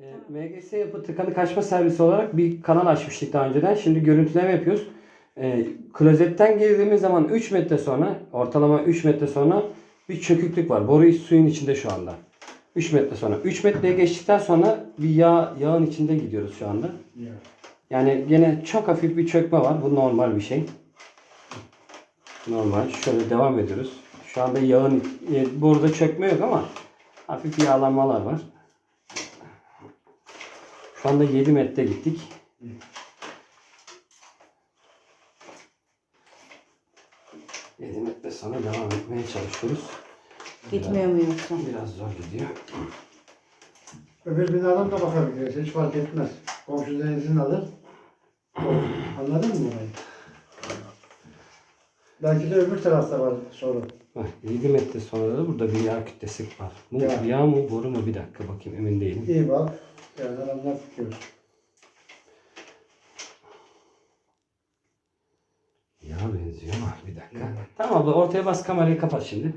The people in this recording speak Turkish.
E, MGS yapı tıkanı kaçma servisi olarak bir kanal açmıştık daha önceden. Şimdi görüntüleme yapıyoruz. E, klozetten girdiğimiz zaman 3 metre sonra, ortalama 3 metre sonra bir çöküklük var. Boru suyun içinde şu anda. 3 metre sonra. 3 metreye geçtikten sonra bir yağ, yağın içinde gidiyoruz şu anda. Ya. Yani gene çok hafif bir çökme var. Bu normal bir şey. Normal. Şöyle devam ediyoruz. Şu anda yağın e, burada çökme yok ama hafif yağlanmalar var. Şu anda 7 metre gittik. Yedi metre sonra devam etmeye çalışıyoruz. Gitmiyor mu yoksa? Biraz zor gidiyor. Öbür binadan da bakabiliriz. Hiç fark etmez. Komşudan izin alır. Anladın mı orayı? Belki de öbür tarafta var sorun. Bak 7 metre sonra da burada bir yağ kütlesi var. Bu Ya. yağ mı boru mu bir dakika bakayım emin değilim. İyi bak. Yani adamlar tutuyor. Yağ benziyor ama bir dakika. Tamam abla ortaya bas kamerayı kapat şimdi.